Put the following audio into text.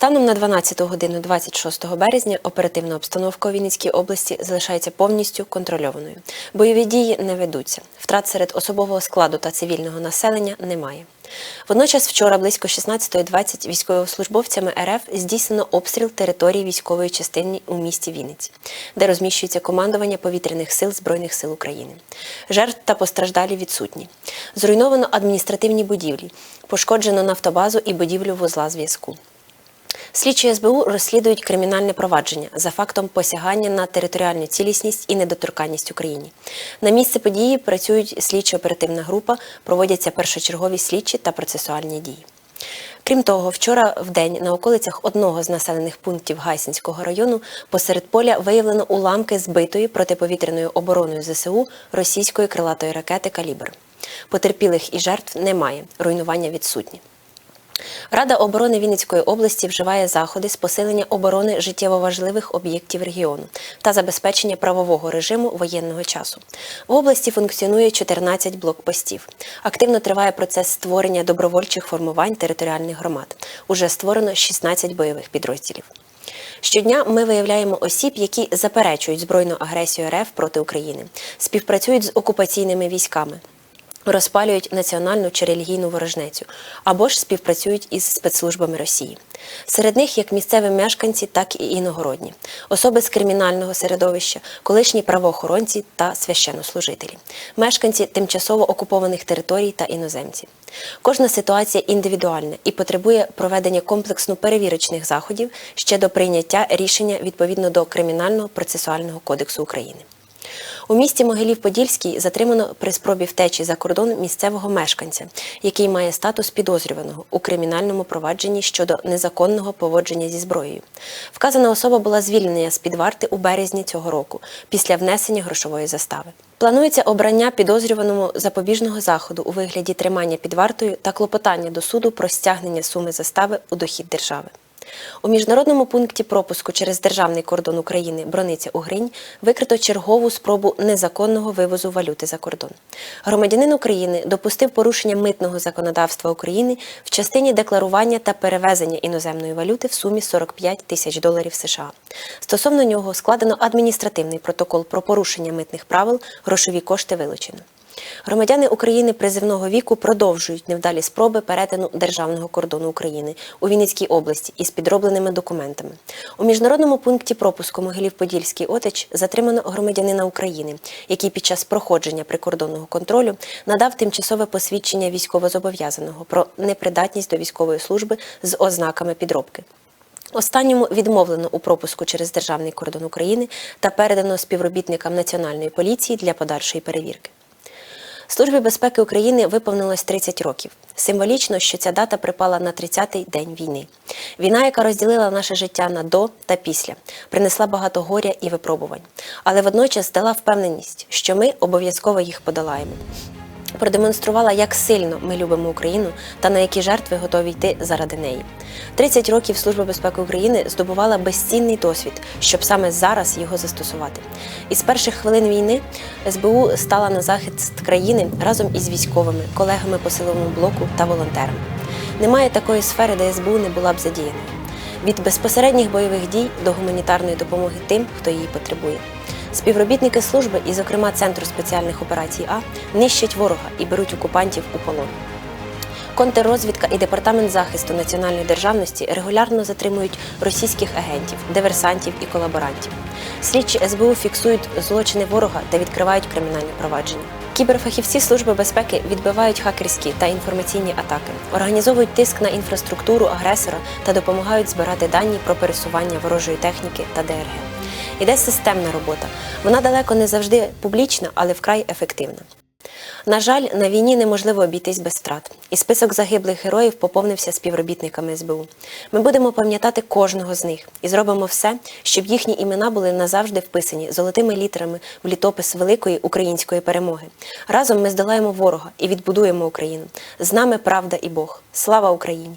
Станом на 12 годину 26 березня оперативна обстановка у Вінницькій області залишається повністю контрольованою. Бойові дії не ведуться. Втрат серед особового складу та цивільного населення немає. Водночас вчора близько 16.20 військовослужбовцями РФ здійснено обстріл території військової частини у місті Вінниці, де розміщується командування повітряних сил Збройних сил України. Жертв та постраждалі відсутні. Зруйновано адміністративні будівлі, пошкоджено нафтобазу і будівлю вузла зв'язку. Слідчі СБУ розслідують кримінальне провадження за фактом посягання на територіальну цілісність і недоторканність Україні. На місце події працюють слідчо-оперативна група, проводяться першочергові слідчі та процесуальні дії. Крім того, вчора в день на околицях одного з населених пунктів Гайсинського району посеред поля виявлено уламки збитої протиповітряною обороною ЗСУ російської крилатої ракети Калібр. Потерпілих і жертв немає, руйнування відсутні. Рада оборони Вінницької області вживає заходи з посилення оборони життєво важливих об'єктів регіону та забезпечення правового режиму воєнного часу. В області функціонує 14 блокпостів. Активно триває процес створення добровольчих формувань територіальних громад. Уже створено 16 бойових підрозділів. Щодня ми виявляємо осіб, які заперечують збройну агресію РФ проти України, співпрацюють з окупаційними військами. Розпалюють національну чи релігійну ворожнецю або ж співпрацюють із спецслужбами Росії. Серед них як місцеві мешканці, так і іногородні, особи з кримінального середовища, колишні правоохоронці та священнослужителі, мешканці тимчасово окупованих територій та іноземці. Кожна ситуація індивідуальна і потребує проведення комплексно перевірочних заходів ще до прийняття рішення відповідно до Кримінального процесуального кодексу України. У місті Могилів-Подільський затримано при спробі втечі за кордон місцевого мешканця, який має статус підозрюваного у кримінальному провадженні щодо незаконного поводження зі зброєю. Вказана особа була звільнена з під варти у березні цього року після внесення грошової застави. Планується обрання підозрюваному запобіжного заходу у вигляді тримання під вартою та клопотання до суду про стягнення суми застави у дохід держави. У міжнародному пункті пропуску через державний кордон України Брониця Угринь викрито чергову спробу незаконного вивозу валюти за кордон. Громадянин України допустив порушення митного законодавства України в частині декларування та перевезення іноземної валюти в сумі 45 тисяч доларів США. Стосовно нього складено адміністративний протокол про порушення митних правил, грошові кошти вилучено. Громадяни України призивного віку продовжують невдалі спроби перетину державного кордону України у Вінницькій області із підробленими документами. У міжнародному пункті пропуску Могилів-Подільський Отич затримано громадянина України, який під час проходження прикордонного контролю надав тимчасове посвідчення військовозобов'язаного про непридатність до військової служби з ознаками підробки. Останньому відмовлено у пропуску через державний кордон України та передано співробітникам Національної поліції для подальшої перевірки. Службі безпеки України виповнилось 30 років. Символічно, що ця дата припала на 30-й день війни. Війна, яка розділила наше життя на до та після, принесла багато горя і випробувань, але водночас дала впевненість, що ми обов'язково їх подолаємо. Продемонструвала, як сильно ми любимо Україну та на які жертви готові йти заради неї. 30 років Служба безпеки України здобувала безцінний досвід, щоб саме зараз його застосувати. Із перших хвилин війни СБУ стала на захист країни разом із військовими, колегами по силовому блоку та волонтерами. Немає такої сфери, де СБУ не була б задіяною. Від безпосередніх бойових дій до гуманітарної допомоги тим, хто її потребує. Співробітники служби, і, зокрема, Центру спеціальних операцій А, нищать ворога і беруть окупантів у полон. Контррозвідка і департамент захисту національної державності регулярно затримують російських агентів, диверсантів і колаборантів. Слідчі СБУ фіксують злочини ворога та відкривають кримінальні провадження. Кіберфахівці Служби безпеки відбивають хакерські та інформаційні атаки, організовують тиск на інфраструктуру агресора та допомагають збирати дані про пересування ворожої техніки та ДРГ. Іде системна робота. Вона далеко не завжди публічна, але вкрай ефективна. На жаль, на війні неможливо обійтись без втрат, і список загиблих героїв поповнився співробітниками СБУ. Ми будемо пам'ятати кожного з них і зробимо все, щоб їхні імена були назавжди вписані золотими літерами в літопис великої української перемоги. Разом ми здолаємо ворога і відбудуємо Україну. З нами правда і Бог. Слава Україні!